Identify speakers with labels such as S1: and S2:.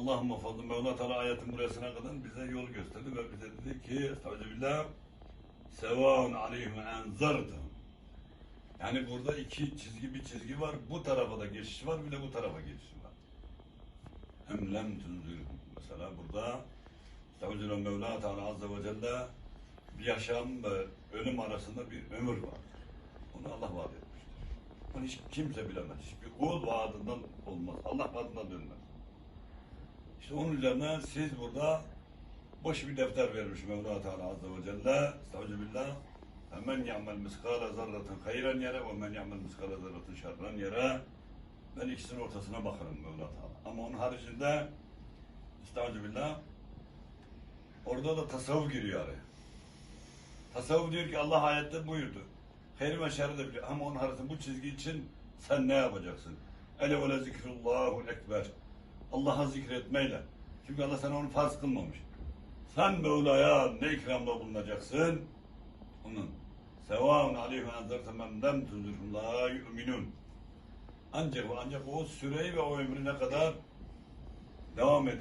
S1: Allah muhafaza Mevla Teala ayetin burasına kadar bize yol gösterdi ve bize dedi ki Estağfirullah Sevaun aleyhim enzartım Yani burada iki çizgi bir çizgi var. Bu tarafa da geçiş var bir de bu tarafa geçiş var. Hem lem. Mesela burada Estağfirullah Mevla Teala Azze ve Celle bir yaşam ve ölüm arasında bir ömür var. Onu Allah vaat etmiştir. Bunu hiç kimse bilemez. Hiçbir kul vaadinden olmaz. Allah vaadinden dönmez. İşte onun üzerine siz burada boş bir defter vermiş Mevla Teala Azze ve Celle. Estağfirullah. Hemen ya'mel miskale zarraten hayran yere ve men ya'mel miskale zarraten şerran yere. Ben ikisinin ortasına bakarım Mevla Teala. Ama onun haricinde Estağfirullah. Orada da tasavvuf giriyor araya. Tasavvuf diyor ki Allah ayette buyurdu. Hayır ve şerri de biliyor. Ama onun haricinde bu çizgi için sen ne yapacaksın? Ele ve zikrullahul ekber. Allah'a zikretmeyle. Çünkü Allah sana onu farz kılmamış. Sen Mevla'ya ne ikramda bulunacaksın? Onun. Sevaun aleyhi ve enzerte men lem tuzirhum la yu'minun. Ancak, ancak o süreyi ve o ömrüne kadar devam eder.